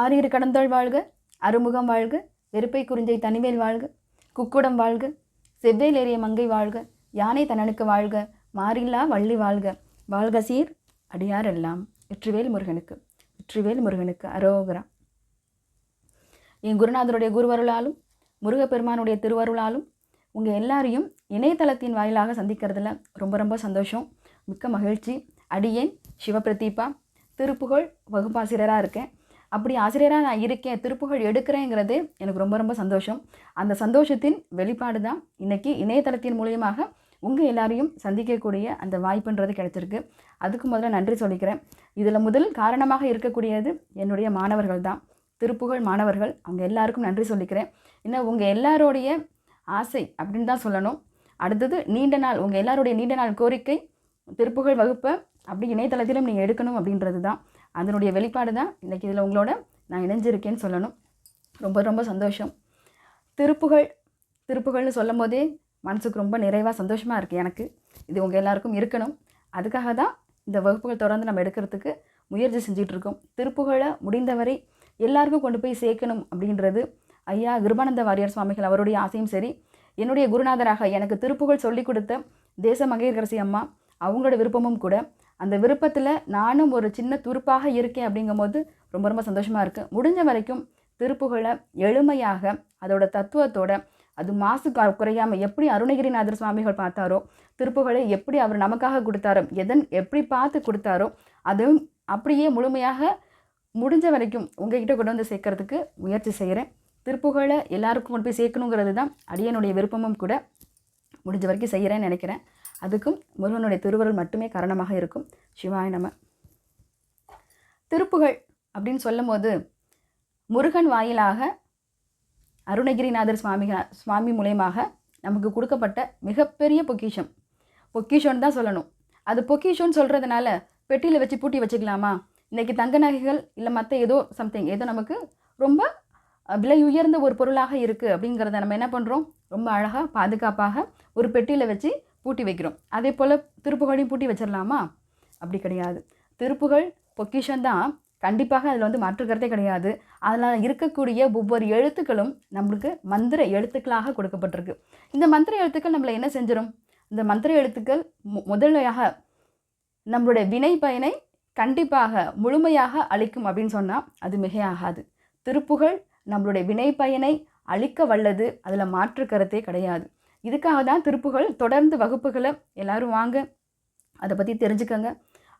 ஆரியர் கடந்தோள் வாழ்க அறுமுகம் வாழ்க வெறுப்பை குறிஞ்சை தனிவேல் வாழ்க குக்குடம் வாழ்க செவ்வேல் ஏறிய மங்கை வாழ்க யானை தன்னனுக்கு வாழ்க மாறில்லா வள்ளி வாழ்க. வாழ்க சீர் அடியார் எல்லாம். வெற்றிவேல் முருகனுக்கு வெற்றிவேல் முருகனுக்கு அரோகரா. என் குருநாதருடைய குருவருளாலும் முருகப்பெருமானுடைய திருவருளாலும் உங்கள் எல்லாரையும் இணையதளத்தின் வாயிலாக சந்திக்கிறதுல ரொம்ப ரொம்ப சந்தோஷம். மிக்க மகிழ்ச்சி. அடியேன் சிவபிரதீபா திருப்புகழ் வகுப்பாசிரியராக இருக்கேன். அப்படி ஆசிரியராக நான் இருக்கேன் திருப்புகழ் எடுக்கிறேங்கிறது எனக்கு ரொம்ப ரொம்ப சந்தோஷம். அந்த சந்தோஷத்தின் வெளிப்பாடு தான் இன்றைக்கி இணையதளத்தின் மூலியமாக உங்கள் எல்லாரையும் சந்திக்கக்கூடிய அந்த வாய்ப்புன்றது கிடைச்சிருக்கு. அதுக்கு முதல்ல நன்றி சொல்லிக்கிறேன். இதில் முதல் காரணமாக இருக்கக்கூடியது என்னுடைய மாணவர்கள் தான். திருப்புகழ் மாணவர்கள் அவங்க எல்லாருக்கும் நன்றி சொல்லிக்கிறேன். இன்னும் உங்கள் எல்லாரோடைய ஆசை அப்படின்னு தான் சொல்லணும். அடுத்தது நீண்ட நாள் உங்கள் எல்லாருடைய நீண்ட நாள் கோரிக்கை திருப்புகழ் வகுப்பை அப்படி இணையதளத்திலும் நீங்கள் எடுக்கணும் அப்படின்றது தான். அதனுடைய வெளிப்பாடு தான் இன்றைக்கி இதில் உங்களோட நான் இணைஞ்சிருக்கேன்னு சொல்லணும். ரொம்ப ரொம்ப சந்தோஷம். திருப்புகழ் திருப்புகழ்னு சொல்லும் போதே மனசுக்கு ரொம்ப நிறைவாக சந்தோஷமாக இருக்குது எனக்கு. இது உங்கள் எல்லாருக்கும் இருக்கணும். அதுக்காக தான் இந்த வகுப்புகள் தொடர்ந்து நம்ம எடுக்கிறதுக்கு முயற்சி செஞ்சிகிட்ருக்கோம் இருக்கோம் திருப்புகழை முடிந்தவரை எல்லாருக்கும் கொண்டு போய் சேர்க்கணும் அப்படின்றது ஐயா கிருபானந்த வாரியார் சுவாமிகள் அவருடைய ஆசையும் சரி. என்னுடைய குருநாதராக எனக்கு திருப்புகழ் சொல்லிக் கொடுத்த தேச மங்கையரசி அம்மா அவங்களோட விருப்பமும் கூட அந்த விருப்பத்தில் நானும் ஒரு சின்ன துருப்பாக இருக்கேன் அப்படிங்கும்போது ரொம்ப ரொம்ப சந்தோஷமாக இருக்குது முடிஞ்ச வரைக்கும் திருப்புகழை எளிமையாக அதோட தத்துவத்தோட அது மாசு க- எப்படி அருணகிரிநாதர் சுவாமிகள் பார்த்தாரோ திருப்புகழை எப்படி அவர் நமக்காக கொடுத்தாரோ எதன் எப்படி பார்த்து கொடுத்தாரோ அதுவும் அப்படியே முழுமையாக முடிஞ்ச வரைக்கும் உங்ககிட்ட கொண்டு வந்து சேர்க்கறதுக்கு முயற்சி செய்கிறேன் திருப்புகழை எல்லாருக்கும் கொண்டு போய் சேர்க்கணுங்கிறது தான் அடியனுடைய விருப்பமும் கூட முடிஞ்ச வரைக்கும் செய்கிறேன்னு நினைக்கிறேன். அதுக்கும் முருகனுடைய திருவருள் மட்டுமே காரணமாக இருக்கும். சிவாய நம. திருப்புகழ் அப்படின்னு சொல்லும்போது முருகன் வாயிலாக அருணகிரிநாதர் சுவாமி சுவாமி மூலயமாக நமக்கு கொடுக்கப்பட்ட மிகப்பெரிய பொக்கிஷம். பொக்கிஷோன்னு தான் சொல்லணும். அது பொக்கிஷோன்னு சொல்கிறதுனால பெட்டியில் வச்சு பூட்டி வச்சுக்கலாமா? இன்றைக்கி தங்க நகைகள் இல்லை மற்ற ஏதோ சம்திங் ஏதோ நமக்கு ரொம்ப விலை உயர்ந்த ஒரு பொருளாக இருக்குது அப்படிங்கிறத நம்ம என்ன பண்ணுறோம் ரொம்ப அழகாக பாதுகாப்பாக ஒரு பெட்டியில் வச்சு பூட்டி வைக்கிறோம். அதே போல் திருப்புகழையும் பூட்டி வச்சிடலாமா? அப்படி கிடையாது. திருப்புகழ் பொக்கிஷன் தான். கண்டிப்பாக அதில் வந்து மாற்றுக்கிறதே கிடையாது. அதில் இருக்கக்கூடிய ஒவ்வொரு எழுத்துக்களும் நம்மளுக்கு மந்திர எழுத்துக்களாக கொடுக்கப்பட்டிருக்கு. இந்த மந்திர எழுத்துக்கள் நம்மளை என்ன செஞ்சிடும் இந்த மந்திர எழுத்துக்கள் மு- முதலையாக நம்மளுடைய வினை பயனை கண்டிப்பாக முழுமையாக அளிக்கும் அப்படின்னு சொன்னால் அது மிகையாகாது. திருப்புகழ் நம்மளுடைய வினை பயனை அளிக்க வல்லது அதில் மாற்று கருத்தே கிடையாது. இதுக்காக தான் திருப்புகழ் தொடர்ந்து வகுப்புகளை எல்லாரும் வாங்க. அதை பற்றி தெரிஞ்சுக்கோங்க.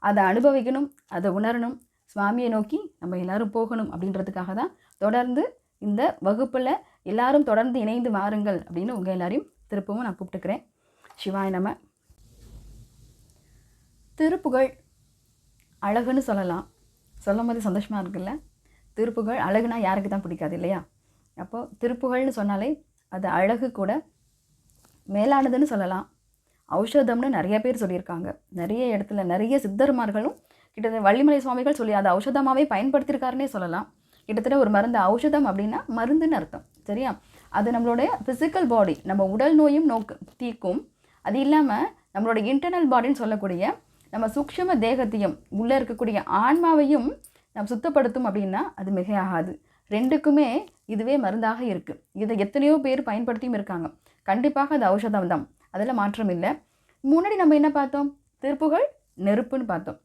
அதை அனுபவிக்கணும் அதை உணரணும் சுவாமியை நோக்கி நம்ம எல்லாரும் போகணும் அப்படின்றதுக்காக தான் தொடர்ந்து இந்த வகுப்பில் எல்லாரும் தொடர்ந்து இணைந்து வாருங்கள் அப்படின்னு உங்கள் எல்லாரையும் திருப்பவும் நான் கூப்பிட்டுக்கிறேன். சிவாய நம. திருப்புகழ் அழகுன்னு சொல்லலாம். சொல்லும் போது சந்தோஷமாக இருக்குல்ல? திருப்புகழ் அழகுனா யாருக்கு தான் பிடிக்காது இல்லையா? அப்போது திருப்புகழ்னு சொன்னாலே அது அழகு கூட மேலானதுன்னு சொல்லலாம். ஔஷதம்னு நிறைய பேர் சொல்லியிருக்காங்க. நிறைய இடத்துல நிறைய சித்தர்மார்களும் கிட்டத்தட்ட வள்ளிமலை சுவாமிகள் சொல்லி அதை ஔஷதமாகவே பயன்படுத்தியிருக்காருன்னே சொல்லலாம். கிட்டத்தட்ட ஒரு மருந்து ஔஷதம் அப்படின்னா மருந்துன்னு அர்த்தம். சரியா? அது நம்மளுடைய ஃபிசிக்கல் பாடி நம்ம உடல் நோயும் நோக்கு தீர்க்கும். அது இல்லாமல் நம்மளோட இன்டர்னல் பாடின்னு சொல்லக்கூடிய நம்ம சூக்ஷ்ம தேகத்தையும் உள்ளே இருக்கக்கூடிய ஆன்மாவையும் நம்ம சுத்தப்படுத்தும் அப்படின்னா அது மிகையாகாது. ரெண்டுக்குமே இதுவே மருந்தாக இருக்குது இதை எத்தனையோ பேர் பயன்படுத்தியும் இருக்காங்க. கண்டிப்பாக அது ஔஷதம் தான். அதில் மாற்றம் இல்லை. முன்னாடி நம்ம என்ன பார்த்தோம்? திருப்புகள் நெருப்புன்னு பார்த்தோம்.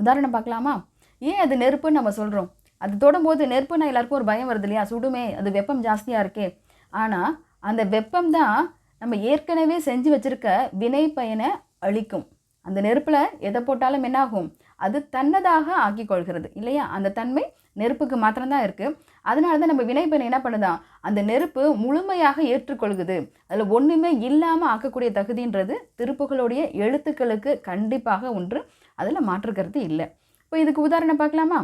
உதாரணம் பார்க்கலாமா? ஏன் அது நெருப்புன்னு நம்ம சொல்கிறோம் அது தொடும்போது நெருப்புனா எல்லாருக்கும் ஒரு பயம் வருது இல்லையா? சுடுமே அது வெப்பம் ஜாஸ்தியாக இருக்கே. ஆனால் அந்த வெப்பம் தான் நம்ம ஏற்கனவே செஞ்சு வச்சுருக்க வினை பயனை அழிக்கும். அந்த நெருப்பில் எதை போட்டாலும் என்னாகும்? அது தன்னதாக ஆக்கிக்கொள்கிறது இல்லையா? அந்த தன்மை நெருப்புக்கு மாத்திரம்தான் இருக்குது அதனால தான் நம்ம வினைப்பெண் என்ன பண்ணுதான் அந்த நெருப்பு முழுமையாக ஏற்றுக்கொள்குது. அதில் ஒன்றுமே இல்லாமல் ஆக்கக்கூடிய தகுதின்றது திருப்புகளுடைய எழுத்துக்களுக்கு கண்டிப்பாக ஒன்று அதில் மாற்றுக்கிறது இல்லை. இப்போ இதுக்கு உதாரணம் பார்க்கலாமா?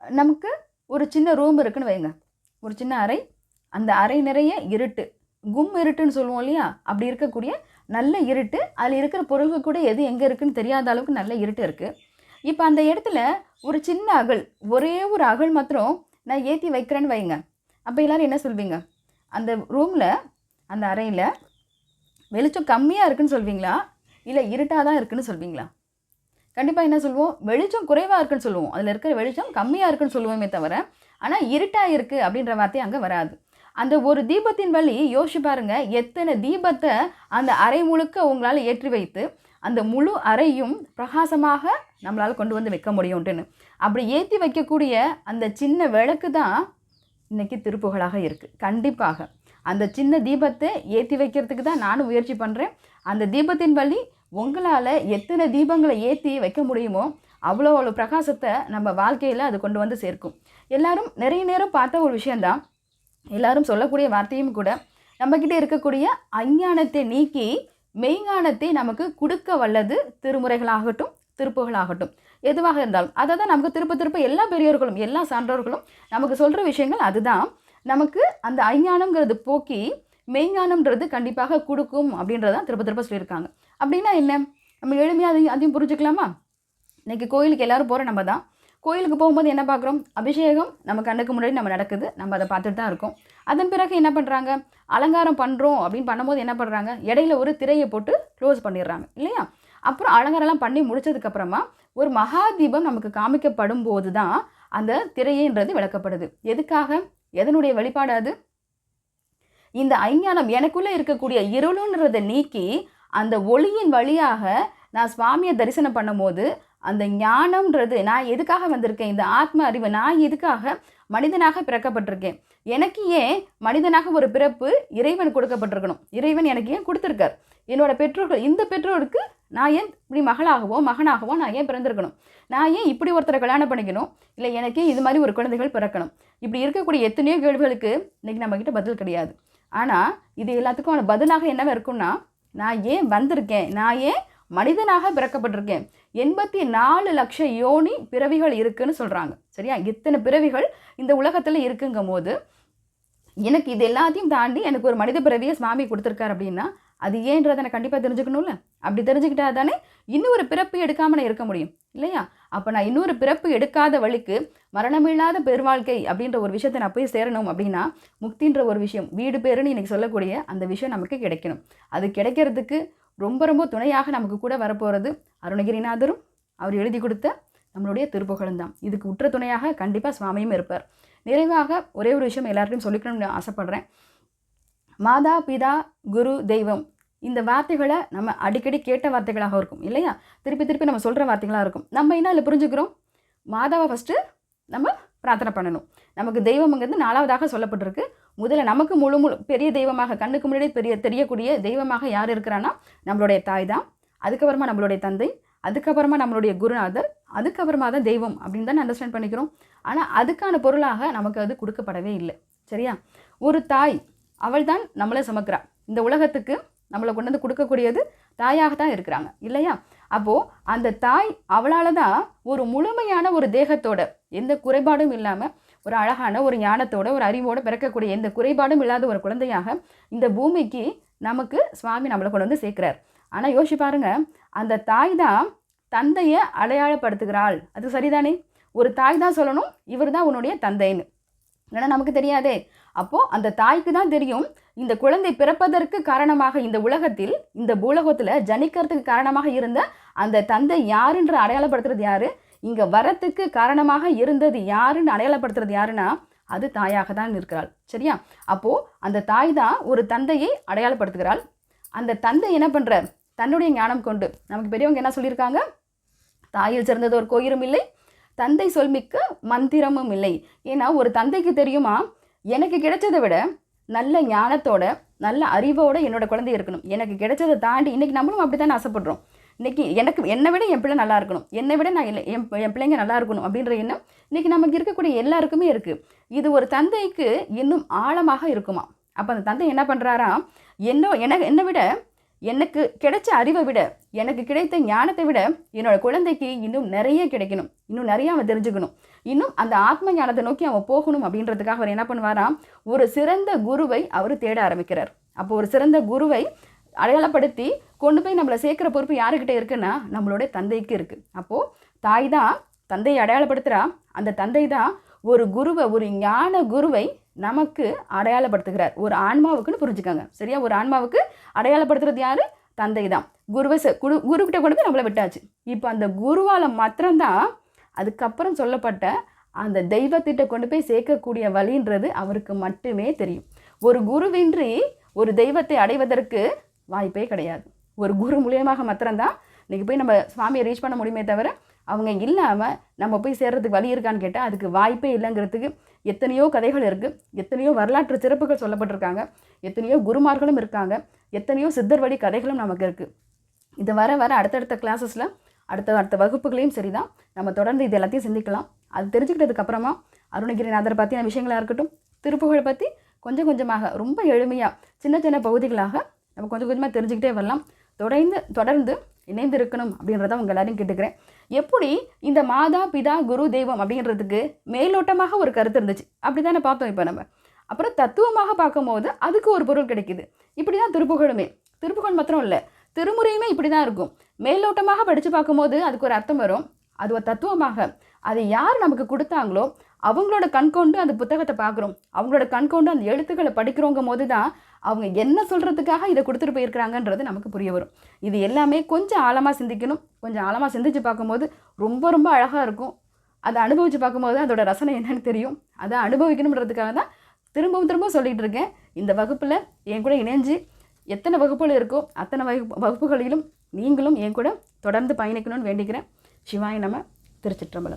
நமக்கு ஒரு சின்ன ரூம் இருக்குன்னு வைங்க. ஒரு சின்ன அறை. அந்த அறை நிறைய இருட்டு. கும் இருட்டுன்னு சொல்லுவோம் இல்லையா? அப்படி இருக்கக்கூடிய நல்ல இருட்டு அதில் இருக்கிற பொருள்கள் கூட எது எங்கே இருக்குன்னு தெரியாத அளவுக்கு நல்ல இருட்டு இருக்குது இப்போ அந்த இடத்துல ஒரு சின்ன அகல் ஒரே ஒரு அகல் மாத்திரம் நான் ஏற்றி வைக்கிறேன்னு வைங்க. அப்போ எல்லோரும் என்ன சொல்வீங்க? அந்த ரூமில் அந்த அறையில் வெளிச்சம் கம்மியாக இருக்குன்னு சொல்வீங்களா? இல்லை இருட்டாக தான் இருக்குன்னு சொல்வீங்களா? கண்டிப்பாக என்ன சொல்லுவோம்? வெளிச்சம் குறைவாக இருக்குன்னு சொல்லுவோம். அதில் இருக்கிற வெளிச்சம் கம்மியாக இருக்குன்னு சொல்லுவோமே தவிர ஆனால் இருட்டாக இருக்குது அப்படின்ற வார்த்தை அங்கே வராது. அந்த ஒரு தீபத்தின் வழி யோசிச்சு பாருங்க. எத்தனை தீபத்தை அந்த அறை முழுக்க உங்களால் ஏற்றி வைத்து அந்த முழு அறையும் பிரகாசமாக நம்மளால் கொண்டு வந்து வைக்க முடியும்ட்டுன்னு. அப்படி ஏற்றி வைக்கக்கூடிய அந்த சின்ன விளக்கு தான் இன்றைக்கி திருப்புகழாக இருக்குது கண்டிப்பாக. அந்த சின்ன தீபத்தை ஏற்றி வைக்கிறதுக்கு தான் நானும் முயற்சி பண்ணுறேன் அந்த தீபத்தின் வழி உங்களால் எத்தனை தீபங்களை ஏற்றி வைக்க முடியுமோ அவ்வளோ அவ்வளோ பிரகாசத்தை நம்ம வாழ்க்கையில் அது கொண்டு வந்து சேர்க்கும். எல்லாரும் நிறைய நேரம் பார்த்த ஒரு விஷயந்தான் எல்லாரும் சொல்லக்கூடிய வார்த்தையும் கூட நம்மக்கிட்ட இருக்கக்கூடிய அஞ்ஞானத்தை நீக்கி மெய்ஞானத்தை நமக்கு கொடுக்க வல்லது திருமுறைகளாகட்டும் திருப்புகளாகட்டும். எதுவாக இருந்தாலும் அதை தான் நமக்கு திருப்ப திருப்ப எல்லா பெரியோர்களும் எல்லா சான்றோர்களும் நமக்கு சொல்கிற விஷயங்கள் அதுதான். நமக்கு அந்த அஞ்ஞானங்கிறது போக்கி மெய்ஞானம்ன்றது கண்டிப்பாக கொடுக்கும் அப்படின்றதான் திருப்ப திருப்ப சொல்லியிருக்காங்க. அப்படின்னா என்ன? நம்ம எளிமையாக அதையும் அதையும் புரிஞ்சுக்கலாமா? இன்றைக்கி கோயிலுக்கு எல்லாரும் போகிற நம்ம தான். கோயிலுக்கு போகும்போது என்ன பார்க்குறோம்? அபிஷேகம் நம்ம கண்ணுக்கு முன்னாடி நம்ம நடக்குது. நம்ம அதை பார்த்துட்டு தான் இருக்கோம். அதன் பிறகு என்ன பண்ணுறாங்க அலங்காரம் பண்ணுறோம் அப்படின்னு பண்ணும்போது என்ன பண்ணுறாங்க இடையில ஒரு திரையை போட்டு க்ளோஸ் பண்ணிடுறாங்க. இல்லையா? அப்புறம் அலங்காரம்லாம் பண்ணி முடிச்சதுக்கப்புறமா ஒரு மகா தீபம் நமக்கு காமிக்கப்படும் போது தான் அந்த திரையன்றது விளக்கப்படுது. எதுக்காக? எதனுடைய வெளிப்பாடு அது? இந்த ஐஞானம் எனக்குள்ளே இருக்கக்கூடிய இருளுன்றதை நீக்கி அந்த ஒளியின் வழியாக நான் சுவாமியை தரிசனம் பண்ணும்போது அந்த ஞானம்ன்றது நான் எதுக்காக வந்திருக்கேன்? இந்த ஆத்ம அறிவு நான் எதுக்காக மனிதனாக பிறக்கப்பட்டிருக்கேன்? எனக்கு ஏன் மனிதனாக ஒரு பிறப்பு இறைவன் கொடுக்கப்பட்டிருக்கணும்? இறைவன் எனக்கு ஏன் கொடுத்துருக்கார்? என்னோட பெற்றோர்கள் இந்த பெற்றோருக்கு நான் ஏன் இப்படி மகளாகவோ மகனாகவோ நான் ஏன் பிறந்திருக்கணும்? நான் ஏன் இப்படி ஒருத்தரை கல்யாணம் பண்ணிக்கணும்? இல்லை எனக்கே இது மாதிரி ஒரு குழந்தைகள் பிறக்கணும். இப்படி இருக்கக்கூடிய எத்தனையோ கேள்விகளுக்கு இன்றைக்கி நம்மக்கிட்ட பதில் கிடையாது. ஆனால் இது எல்லாத்துக்கும் பதிலாக என்னவா இருக்கும்னா நான் ஏன் வந்திருக்கேன்? நான் ஏன் மனிதனாக பிறக்கப்பட்டிருக்கேன். எண்பத்தி நாலு லட்சம் யோனி பிறவிகள் இருக்குன்னு சொல்கிறாங்க சரியா? இத்தனை பிறவிகள் இந்த உலகத்தில் இருக்குங்கும் போது எனக்கு இது எல்லாத்தையும் தாண்டி எனக்கு ஒரு மனித பிறவியை சுவாமி கொடுத்துருக்காரு அப்படின்னா அது ஏன்றதை நான் கண்டிப்பாக தெரிஞ்சுக்கணும்ல. அப்படி தெரிஞ்சுக்கிட்டா தானே இன்னொரு பிறப்பு எடுக்காமல் நான் இருக்க முடியும். இல்லையா? அப்போ நான் இன்னொரு பிறப்பு எடுக்காத வழிக்கு மரணமில்லாத பெருவாழ்க்கை அப்படின்ற ஒரு விஷயத்தை நான் போய் சேரணும் அப்படின்னா முக்தின்ற ஒரு விஷயம் வீடு பேருன்னு இன்றைக்கி சொல்லக்கூடிய அந்த விஷயம் நமக்கு கிடைக்கணும். அது கிடைக்கிறதுக்கு ரொம்ப ரொம்ப துணையாக நமக்கு கூட வரப்போகிறது அருணகிரிநாதரும் அவர் எழுதி கொடுத்த நம்மளுடைய திருப்புகழும் தான். இதுக்கு உற்ற துணையாக கண்டிப்பாக சுவாமியும் இருப்பார். நிறைவாக ஒரே ஒரு விஷயம் எல்லார்ட்டையும் சொல்லிக்கணும்னு ஆசைப்பட்றேன். மாதா பிதா குரு தெய்வம் இந்த வார்த்தைகளை நம்ம அடிக்கடி கேட்ட வார்த்தைகளாக இருக்கும் இல்லையா? திருப்பி திருப்பி நம்ம சொல்கிற வார்த்தைகளாக இருக்கும். நம்ம என்ன அதில் புரிஞ்சுக்கிறோம். மாதாவை ஃபஸ்ட்டு நம்ம பிரார்த்தனை பண்ணணும். நமக்கு தெய்வம்ங்கிறது நாலாவதாக சொல்லப்பட்டிருக்கு. முதல்ல நமக்கு முழு முழு பெரிய தெய்வமாக கண்ணுக்கு முன்னாடி பெரிய தெரியக்கூடிய தெய்வமாக யார் இருக்கிறான்னா நம்மளுடைய தாய் தான். அதுக்கப்புறமா நம்மளுடைய தந்தை அதுக்கப்புறமா நம்மளுடைய குருநாதர் அதுக்கப்புறமா தான் தெய்வம் அப்படின்னு தான் அண்டர்ஸ்டாண்ட் பண்ணிக்கிறோம். ஆனால் அதுக்கான பொருளாக நமக்கு அது கொடுக்கப்படவே இல்லை. சரியா? ஒரு தாய் அவள் தான் நம்மளை சுமக்கிறா. இந்த உலகத்துக்கு நம்மளை கொண்டு வந்து கொடுக்கக்கூடியது தாயாக தான் இருக்கிறாங்க. இல்லையா? அப்போது அந்த தாய் அவளால் தான் ஒரு முழுமையான ஒரு தேகத்தோட எந்த குறைபாடும் இல்லாமல் ஒரு அழகான ஒரு ஞானத்தோட ஒரு அறிவோடு பிறக்கக்கூடிய எந்த குறைபாடும் இல்லாத ஒரு குழந்தையாக இந்த பூமிக்கு நமக்கு சுவாமி நம்மளை கொண்டு வந்து சேர்க்குறார். ஆனால் யோசிச்சு பாருங்க அந்த தாய் தான் தந்தையை அடையாளப்படுத்துகிறாள். அது சரிதானே? ஒரு தாய் தான் சொல்லணும் இவர் தான் உன்னுடைய தந்தைன்னு. ஏன்னா நமக்கு தெரியாதே. அப்போது அந்த தாய்க்கு தான் தெரியும் இந்த குழந்தை பிறப்பதற்கு காரணமாக இந்த உலகத்தில் இந்த பூலகத்தில் ஜனிக்கிறதுக்கு காரணமாக இருந்த அந்த தந்தை யாருன்ற அடையாளப்படுத்துறது யாரு? இங்கே வரத்துக்கு காரணமாக இருந்தது யாருன்னு அடையாளப்படுத்துறது யாருன்னா அது தாயாக தான் இருக்கிறாள் சரியா? அப்போது அந்த தாய் தான் ஒரு தந்தையை அடையாளப்படுத்துகிறாள். அந்த தந்தை என்ன பண்ணுறார் தன்னுடைய ஞானம் கொண்டு நமக்கு பெரியவங்க என்ன சொல்லியிருக்காங்க? தாயில் சிறந்தது ஒரு கோயிலும் இல்லை தந்தை சொல்மிக்க மந்திரமும் இல்லை. ஏன்னா ஒரு தந்தைக்கு தெரியுமா? எனக்கு கிடைச்சதை விட நல்ல ஞானத்தோட நல்ல அறிவோட என்னோட குழந்தை இருக்கணும். எனக்கு கிடைச்சதை தாண்டி இன்னைக்கு நம்மளும் அப்படி தானே ஆசைப்படுறோம். இன்றைக்கி எனக்கு என்னை விட என் பிள்ளை நல்லா இருக்கணும். என்னை விட நான் என் என் பிள்ளைங்க நல்லா இருக்கணும் அப்படின்ற எண்ணம் இன்றைக்கி நமக்கு இருக்கக்கூடிய எல்லாருக்குமே இருக்குது இது ஒரு தந்தைக்கு இன்னும் ஆழமாக இருக்குமா? அப்போ அந்த தந்தை என்ன பண்ணுறாரா என்ன என என்னை விட எனக்கு கிடைச்ச அறிவை விட எனக்கு கிடைத்த ஞானத்தை விட என்னோடய குழந்தைக்கு இன்னும் நிறைய கிடைக்கணும். இன்னும் நிறைய அவன் தெரிஞ்சுக்கணும். இன்னும் அந்த ஆத்ம ஞானத்தை நோக்கி அவன் போகணும் அப்படின்றதுக்காக அவர் என்ன பண்ணுவாராம் ஒரு சிறந்த குருவை அவர் தேட ஆரம்பிக்கிறார். அப்போ ஒரு சிறந்த குருவை அடையாளப்படுத்தி கொண்டு போய் நம்மளை சேர்க்குற பொறுப்பு யாருக்கிட்ட இருக்குன்னா நம்மளுடைய தந்தைக்கு இருக்குது அப்போது தாய் தான் தந்தையை அடையாளப்படுத்துகிறா அந்த தந்தை தான் ஒரு குருவை ஒரு ஞான குருவை நமக்கு அடையாளப்படுத்துகிறார். ஒரு ஆன்மாவுக்குன்னு புரிஞ்சுக்காங்க. சரியா? ஒரு ஆன்மாவுக்கு அடையாளப்படுத்துறது யாரு? தந்தை தான். குருவை குரு குருக்கிட்ட கொண்டு போய் நம்மளை விட்டாச்சு. இப்போ அந்த குருவால் மாத்திரம்தான் அதுக்கப்புறம் சொல்லப்பட்ட அந்த தெய்வத்திட்ட கொண்டு போய் சேர்க்கக்கூடிய வழின்றது அவருக்கு மட்டுமே தெரியும். ஒரு குருவின்றி ஒரு தெய்வத்தை அடைவதற்கு வாய்ப்பே கிடையாது. ஒரு குரு மூலியமாக மாத்திரம்தான் இன்றைக்கி போய் நம்ம சுவாமியை ரீச் பண்ண முடியுமே தவிர அவங்க இல்லாமல் நம்ம போய் சேர்கிறதுக்கு வழி இருக்கான்னு கேட்டால் அதுக்கு வாய்ப்பே இல்லைங்கிறதுக்கு எத்தனையோ கதைகள் இருக்குது எத்தனையோ வரலாற்று சிறப்புகள் சொல்லப்பட்டிருக்காங்க. எத்தனையோ குருமார்களும் இருக்காங்க. எத்தனையோ சித்தர் வழி கதைகளும் நமக்கு இருக்குது இது வர வர அடுத்தடுத்த கிளாஸஸில் அடுத்த அடுத்த வகுப்புகளையும் சரி தான் நம்ம தொடர்ந்து இது எல்லாத்தையும் சிந்திக்கலாம். அது தெரிஞ்சுக்கிட்டதுக்கப்புறமா அருணகிரிநாதர் பற்றின விஷயங்களாக இருக்கட்டும் திருப்புகழை பற்றி கொஞ்சம் கொஞ்சமாக ரொம்ப எளிமையாக சின்ன சின்ன பகுதிகளாக நம்ம கொஞ்சம் கொஞ்சமாக தெரிஞ்சுக்கிட்டே வரலாம். தொடர்ந்து தொடர்ந்து இணைந்து இருக்கணும் அப்படின்றத உங்கள் எல்லாரையும் கேட்டுக்கிறேன். எப்படி இந்த மாதா பிதா குரு தெய்வம் அப்படின்றதுக்கு மேலோட்டமாக ஒரு கருத்து இருந்துச்சு? அப்படி தானே பார்த்தோம் இப்போ நம்ம. அப்புறம் தத்துவமாக பார்க்கும்போது அதுக்கு ஒரு பொருள் கிடைக்குது. இப்படி தான் திருப்புகழுமே. திருப்புகழ் மாத்திரம் இல்லை திருமுறையுமே இப்படி தான் இருக்கும். மேலோட்டமாக படித்து பார்க்கும்போது அதுக்கு ஒரு அர்த்தம் வரும். அது ஒரு தத்துவமாக. அதை யார் நமக்கு கொடுத்தாங்களோ அவங்களோட கண் கொண்டு அந்த புத்தகத்தை பார்க்குறோம். அவங்களோட கண் கொண்டு அந்த எழுத்துக்களை படிக்கிறோங்கும் போது தான் அவங்க என்ன சொல்கிறதுக்காக இதை கொடுத்துட்டு போயிருக்கிறாங்கன்றது நமக்கு புரிய வரும். இது எல்லாமே கொஞ்சம் ஆழமாக சிந்திக்கணும். கொஞ்சம் ஆழமாக சிந்திச்சு பார்க்கும்போது ரொம்ப ரொம்ப அழகாக இருக்கும். அதை அனுபவித்து பார்க்கும்போது அதோட ரசனை என்னன்னு தெரியும். அதை அனுபவிக்கணுன்றதுக்காக தான் திரும்பவும் திரும்பவும் சொல்லிகிட்டு இருக்கேன். இந்த வகுப்பில் என் கூட இணைஞ்சு எத்தனை வகுப்புகள் இருக்கோ அத்தனை வகுப்பு வகுப்புகளிலும் நீங்களும் என் கூட தொடர்ந்து பயணிக்கணும்னு வேண்டிக்கிறேன். சிவாய் நம்ம திருச்சிற்றம்பலம்.